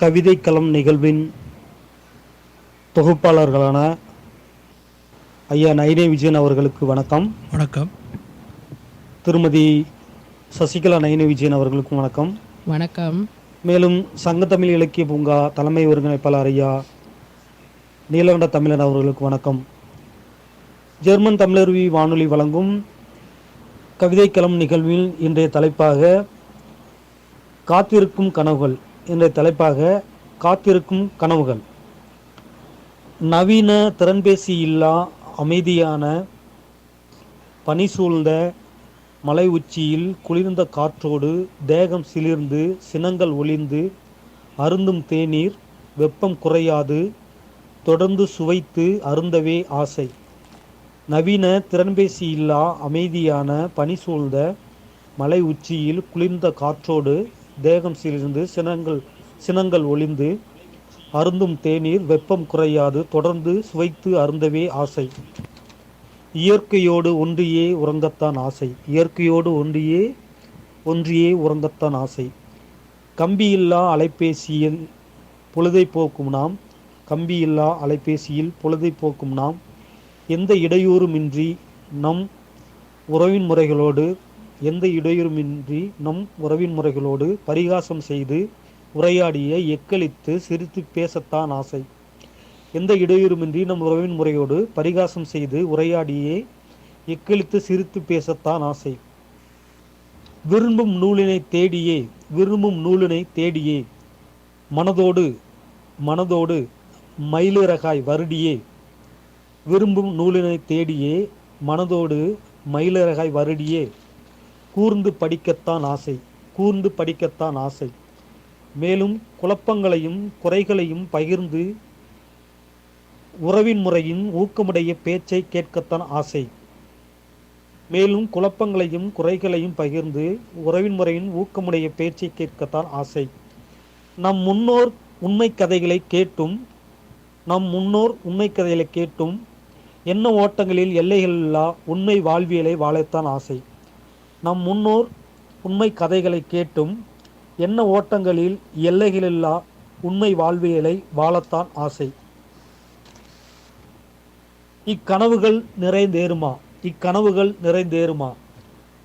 கவிதைக்களம் நிகழ்வின் தொகுப்பாளர்களான ஐயா நைனே விஜயன் அவர்களுக்கு வணக்கம். வணக்கம். திருமதி சசிகலா நைனே விஜயன் அவர்களுக்கும் வணக்கம். வணக்கம். மேலும் சங்கத்தமிழ் இலக்கிய பூங்கா தலைமை ஒருங்கிணைப்பாளர் ஐயா நீலகண்ட தமிழன் அவர்களுக்கு வணக்கம். ஜெர்மன் தமிழருவி வானொலி வழங்கும் கவிதைக்களம் நிகழ்வில் இன்றைய தலைப்பாக காத்திருக்கும் கனவுகள். என்ற தலைப்பாக காத்திருக்கும் கனவுகள். நவீன திறன்பேசி இல்லா அமைதியான பனி சூழ்ந்த மலை உச்சியில் குளிர்ந்த காற்றோடு தேகம் சிலிர்ந்து சினங்கள் ஒளிந்து அருந்தும் தேநீர் வெப்பம் குறையாது தொடர்ந்து சுவைத்து அருந்தவே ஆசை. நவீன திறன்பேசி இல்லா அமைதியான பனி சூழ்ந்த மலை உச்சியில் குளிர்ந்த காற்றோடு தேகம் சிலிர்ந்து சினங்கள் சினங்கள் ஒளிந்து அருந்தும் தேநீர் வெப்பம் குறையாது தொடர்ந்து சுவைத்து அருந்தவே ஆசை. இயற்கையோடு ஒன்றியே உறங்கத்தான் ஆசை. இயற்கையோடு ஒன்றியே ஒன்றியே உறங்கத்தான் ஆசை. கம்பியில்லா அலைபேசியில் பொழுதை போக்கும் நாம் கம்பியில்லா அலைபேசியில் பொழுதை போக்கும் நாம் எந்த இடையூறுமின்றி நம் உறவின் முறைகளோடு எந்த இடையூறுமின்றி நம் உறவின் முறைகளோடு பரிகாசம் செய்து உரையாடிய எக்களித்து சிரித்து பேசத்தான் ஆசை. எந்த இடையூறுமின்றி நம் உறவின் முறையோடு பரிகாசம் செய்து உரையாடியே எக்களித்து சிரித்து பேசத்தான் ஆசை. விரும்பும் நூலினை தேடியே விரும்பும் நூலினை தேடியே மனதோடு மனதோடு மயிலிறகாய் வருடியே. விரும்பும் நூலினை தேடியே மனதோடு மயிலிறகாய் வருடியே. கூர்ந்து படிக்கத்தான் ஆசை கூர்ந்து படிக்கத்தான் ஆசை. மேலும் குழப்பங்களையும் குறைகளையும் பகிர்ந்து உறவின் முறையின் ஊக்கமுடைய பேச்சை கேட்கத்தான் ஆசை. மேலும் குழப்பங்களையும் குறைகளையும் பகிர்ந்து உறவின் முறையின் ஊக்கமுடைய பேச்சை கேட்கத்தான் ஆசை. நம் முன்னோர் உண்மை கதைகளை கேட்டும் நம் முன்னோர் உண்மை கதைகளை கேட்டும் என்ன ஓட்டங்களில் எல்லைகளில்லா உண்மை வாழ்வியலை வாழத்தான் ஆசை. நம் முன்னோர் உண்மை கதைகளை கேட்டும் என்ன ஓட்டங்களில் எல்லைகளில்லா உண்மை வாழ்வியலை வாழத்தான் ஆசை. இக்கனவுகள் நிறைந்தேறுமா? இக்கனவுகள் நிறைந்தேறுமா?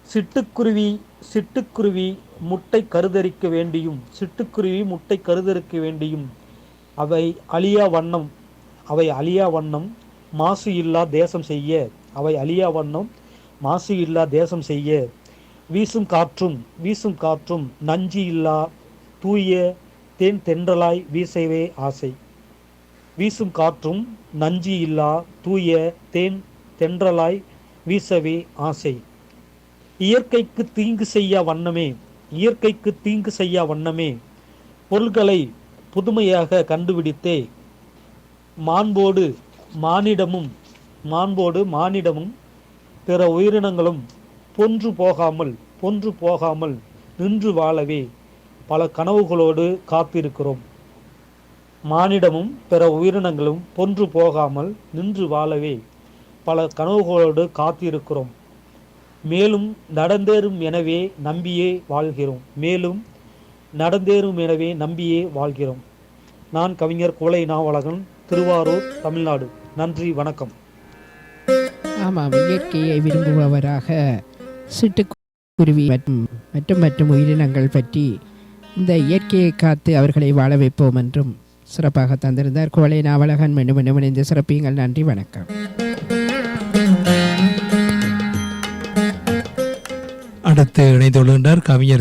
சிட்டுக்குருவி சிட்டுக்குருவி முட்டை கருதரிக்க வேண்டியும் சிட்டுக்குருவி முட்டை கருதரிக்க வேண்டியும் அவை அழியா வண்ணம் அவை அழியா வண்ணம் மாசு இல்லா தேசம் செய்ய அவை அழியா வண்ணம் மாசு இல்லா தேசம் செய்ய வீசும் காற்றும் வீசும் காற்றும் நஞ்சு இல்லா தூய தேன் தென்றலாய் வீசவே ஆசை. வீசும் காற்றும் நஞ்சு இல்லா தூய தேன் தென்றலாய் வீசவே ஆசை. இயற்கைக்கு தீங்கு செய்ய வண்ணமே இயற்கைக்கு தீங்கு செய்ய வண்ணமே பொருள்களை புதுமையாக கண்டுபிடித்தே மாண்போடு மானிடமும் மாண்போடு மானிடமும் பிற உயிரினங்களும் பொன்று போகாமல் பொன்று போகாமல் நின்று வாழவே பல கனவுகளோடு காத்திருக்கிறோம். மானிடமும் பிற உயிரினங்களும் பொன்று போகாமல் நின்று வாழவே பல கனவுகளோடு காத்திருக்கிறோம். மேலும் நடந்தேறும் எனவே நம்பியே வாழ்கிறோம். மேலும் நடந்தேறும் எனவே நம்பியே வாழ்கிறோம். நான் கவிஞர் கோலை நாவலகன் திருவாரூர் தமிழ்நாடு. நன்றி வணக்கம். ஆமாம் இயற்கையை விரும்புபவராக சிட்டுக்குருவி மற்றும் மற்றும் மற்றும் உயிரினங்கள் பற்றி இந்த இயற்கையை காத்து அவர்களை வாழ வைப்போம் என்றும் சிறப்பாக தந்திருந்தார். கோலை நாவலகன் மீண்டும் மீண்டும் இணைந்து சிறப்பியுங்கள். நன்றி வணக்கம். அடுத்து இணைந்துள்ளார் கவிஞர்